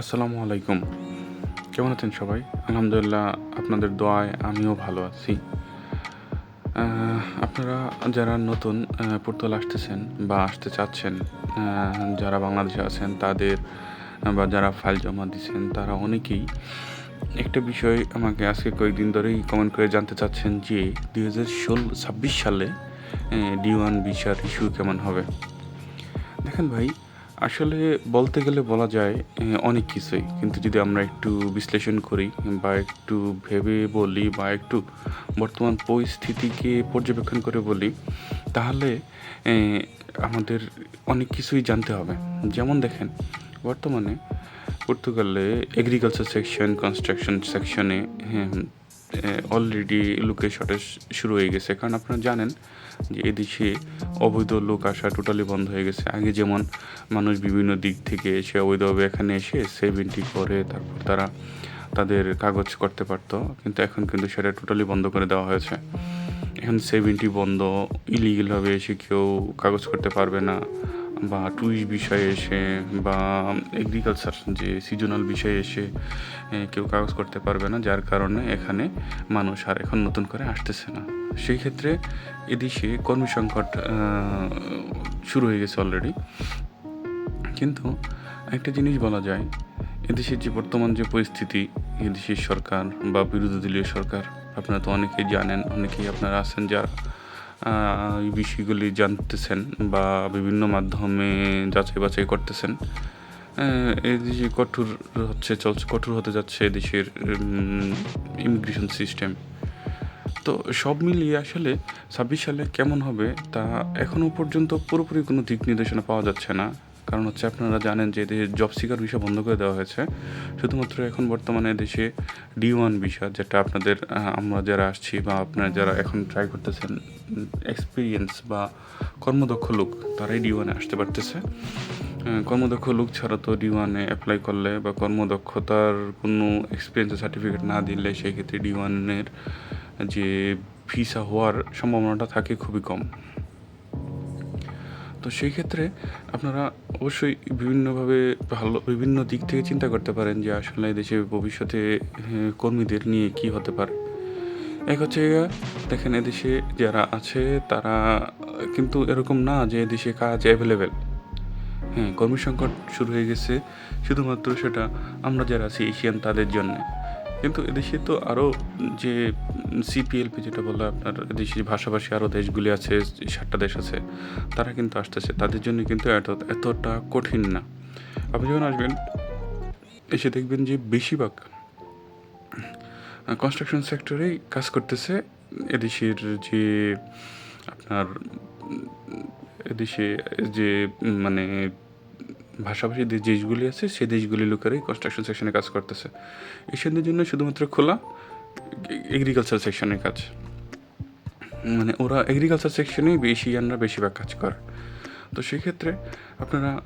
আসসালামু আলাইকুম। কেমন আছেন সবাই? আলহামদুলিল্লাহ আপনাদের দোয়ায় আমিও ভালো আছি। আপনারা যারা নতুন পর্তুগাল আসতেছেন বা আসতে চাচ্ছেন যারা বাংলাদেশে আছেন তাদের, বা যারা ফাইল জমা দিচ্ছেন তারা অনেকেই একটা বিষয় আমাকে আজকে কয়েকদিন ধরেই কমেন্ট করে জানতে চাচ্ছেন যে দুই হাজার ষোলো ছাব্বিশ সালে ডি ওয়ান ইস্যু কেমন হবে? দেখেন ভাই আসলে বলতে গেলে বলা যায় অনেক কিছুই। কিন্তু যদি আমরা একটু বিশ্লেষণ করি বা একটু ভেবে বলি বা একটু বর্তমান পরিস্থিতিকে পর্যবেক্ষণ করে বলি, তাহলে আমাদের অনেক কিছুই জানতে হবে। যেমন দেখেন, বর্তমানে পর্তুগালে এগ্রিকালচার সেকশন কনস্ট্রাকশন সেকশনে অলরেডি লোকের শর্টেজ শুরু হয়ে গেছে। কারণ আপনারা জানেন যে এদেশে অবৈধ লোক আসা টোটালি বন্ধ হয়ে গেছে। আগে যেমন মানুষ বিভিন্ন দিক থেকে এসে অবৈধভাবে এখানে এসে সেভেন্টি করে, তারপর তারা তাদের কাগজ করতে পারতো। কিন্তু এখন কিন্তু সেটা টোটালি বন্ধ করে দেওয়া হয়েছে। এখন সেভেন্টি বন্ধ ইলিগেলভাবে এসে কেউ কাগজ করতে পারবে না। বা টুরিস্ট বিষয়ে এসে বা এগ্রিকালচার যে সিজনাল বিষয়ে এসে কেউ কাগজ করতে পারবে না, যার কারণে এখানে মানুষ আর এখন নতুন করে আসতেছে না। সেই ক্ষেত্রে এদেশে কর্মী সংকট শুরু হয়ে গেছে অলরেডি কিন্তু একটা জিনিস বলা যায় এদেশের যে বর্তমান যে পরিস্থিতি, এদেশের সরকার বা বিরোধী দলীয় সরকার, আপনারা তো অনেকেই জানেন, অনেকেই আপনারা আছেন যারা এই বিষয়গুলি জানতেছেন বা বিভিন্ন মাধ্যমে যাচাই বাছাই করতেছেন। এই দেশে কঠোর হচ্ছে, চলছে, কঠোর হতে যাচ্ছে দেশের ইমিগ্রেশন সিস্টেম তো সব মিলিয়ে আসলে ছাব্বিশ সালে কেমন হবে তা এখনও পর্যন্ত পুরোপুরি কোনো দিক নির্দেশনা পাওয়া যাচ্ছে না। কারণ হচ্ছে আপনারা জানেন যে দেশের জব সিকার ভিসা বন্ধ করে দেওয়া হয়েছে। শুধুমাত্র এখন বর্তমানে দেশে ডি ওয়ান ভিসা যেটা আপনাদের আমরা যারা আসছি বা আপনারা যারা এখন ট্রাই করতেছেন এক্সপিরিয়েন্স বা কর্মদক্ষ লোক, তারাই ডি ওয়ানে আসতে পারতেছে। কর্মদক্ষ লোক ছাড়া তো ডি ওয়ানে অ্যাপ্লাই করলে বা কর্মদক্ষতার কোনো এক্সপিরিয়েন্স সার্টিফিকেট না দিলে সেই ক্ষেত্রে ডি ওয়ানের যে ভিসা হওয়ার সম্ভাবনাটা থাকে খুবই কম। তো সেই ক্ষেত্রে আপনারা অবশ্যই বিভিন্নভাবে ভালো, বিভিন্ন দিক থেকে চিন্তা করতে পারেন যে আসলে দেশে ভবিষ্যতে কর্মীদের নিয়ে কি হতে পারে। এক হচ্ছে দেখেন এদেশে যারা আছে তারা কিন্তু এরকম না যে এদেশে কাজ অ্যাভেলেবেল হ্যাঁ কর্মী সংকট শুরু হয়ে গেছে, শুধুমাত্র সেটা আমরা যারা আছি এশিয়ান তাদের জন্য। কিন্তু এদেশে তো আরও যে সিপিএলপি যেটা বলল আপনার দেশি ভাষাভাষী আরও দেশগুলি আছে সাতটা দেশ আছে, তারা কিন্তু আসতেছে। তাদের জন্য কিন্তু এত, এতটা কঠিন না। আপনি যখন আসবেন, এসে দেখবেন যে বেশিরভাগ কনস্ট্রাকশন সেক্টরেই কাজ করতেছে। এদেশের যে আপনার, এদেশে যে মানে ভাষাভাষী যে দেশগুলি আছে সেই দেশগুলি লোকেরাই কনস্ট্রাকশন সেকশনে কাজ করতেছে। এশিয়ানদের জন্য শুধুমাত্র খোলা এগ্রিকালচার সেকশনের কাজ। মানে ওরা এগ্রিকালচার সেকশনেই এশিয়ানরা বেশিরভাগ কাজ করে। তো সেক্ষেত্রে আপনারা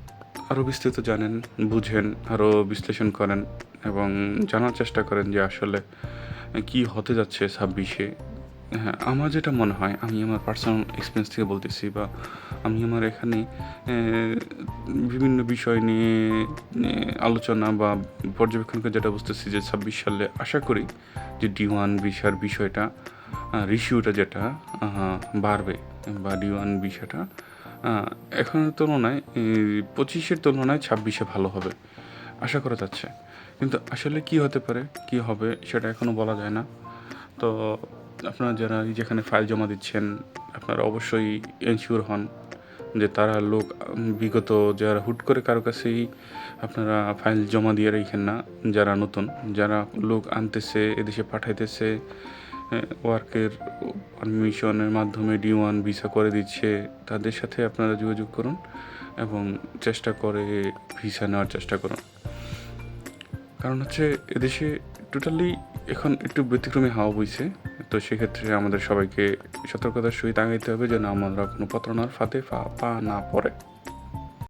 আরও বিস্তৃত জানেন, বুঝেন আরও বিশ্লেষণ করেন এবং জানার চেষ্টা করেন যে আসলে কি হতে যাচ্ছে ছাব্বিশে। হ্যাঁ আমার যেটা মনে হয়, আমি আমার পার্সোনাল এক্সপিরিয়েন্স থেকে বলতেছি বা আমি আমার এখানে বিভিন্ন বিষয় নিয়ে আলোচনা বা পর্যবেক্ষণ করে যেটা বুঝতেছি যে ছাব্বিশ সালে আশা করি যে ডি ওয়ান ভিসার বিষয়টা রিসিউটা যেটা বাড়বে বা ডি ওয়ান বিষয়টা এখনের তুলনায় পঁচিশের তুলনায় ছাব্বিশে ভালো হবে, আশা করা যাচ্ছে। কিন্তু আসলে কি হতে পারে, কি হবে সেটা এখনও বলা যায় না। তো আপনারা যারা যেখানে ফাইল জমা দিচ্ছেন, আপনারা অবশ্যই এনশিওর হন যে তারা লোক বিগত যারা হুট করে কারও কাছেই আপনারা ফাইল জমা দিয়ে রেখেন না, যারা নতুন, যারা লোক আনতেছে, এদেশে পাঠাইতেছে ওয়ার্কের পারমিশনের মাধ্যমে ডি ওয়ান ভিসা করে দিচ্ছে, তাদের সাথে আপনারা যোগাযোগ করুন এবং চেষ্টা করে ভিসা নেওয়ার চেষ্টা করুন। কারণ হচ্ছে, এদেশে টোটালি এখন একটু ব্যতিক্রমী হাওয়া বইছে। তো সেক্ষেত্রে আমাদের সবাইকে সতর্কতার সহিত আগাইতে হবে যেন আমরা কোনো প্রতারণার ফাঁদে পা পা না পড়ে।